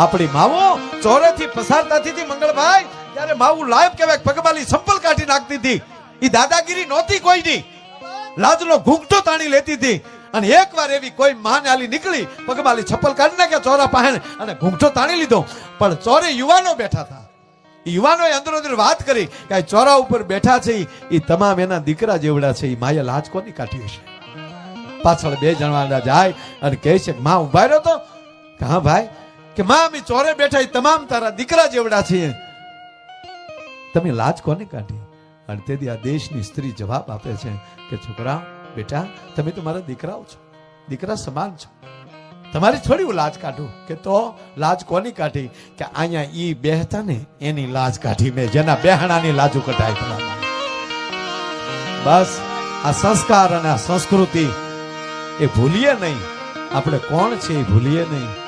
આપણી માવો ચોરેથી પસાર થતી હતી મંગળભાઈ, ત્યારે માવું લાયબ કહેવાય પગબાલી સંપલ કાઢી નાખતી હતી. એ દાદાગીરી નહોતી કોઈની લાજનો ઘૂંઘટો તાણી લેતી હતી. અને એકવાર એવી કોઈ માને આલી નીકળી પગબાલી છપ્પલ કાઢી નાખ્યા ચોરા પાસે અને ઘૂંઘટો તાણી લીધો. પણ ચોરે યુવાનો બેઠા હતા. યુવાનો યુવાનોએ અંદરો અંદર વાત કરી કે ચોરા ઉપર બેઠા છે એ તમામ એના દીકરા જેવડા છે. એ માએ લાજ કોની કાઢી હશે? પાછળ બે જણા જાય અને કહે છે માં ઊભા રહ્યો તો. કે, હા, ભાઈ. કે માં ચોરે બેઠા તમામ તારા દીકરા જેવડા છીએ. તમે લાજ કોને કાઢી? અને તેથી આ દેશની સ્ત્રી જવાબ આપે છે કે, છોકરા, બેટા, તમે તો મારા દીકરાઓ છો. દીકરા સમાન છો. તમારી થોડી હું લાજ કાઢું. કે, તો લાજ કોની કાઢી? કે અહીંયા ઈ બેહતા ને, એની લાજ કાઢી મેં, જેના બેહણાની લાજુ ભલા બસ, આ સંસ્કાર અને આ સંસ્કૃતિ એ ભૂલીએ નહીં. આપણે કોણ છે એ ભૂલીએ નહીં.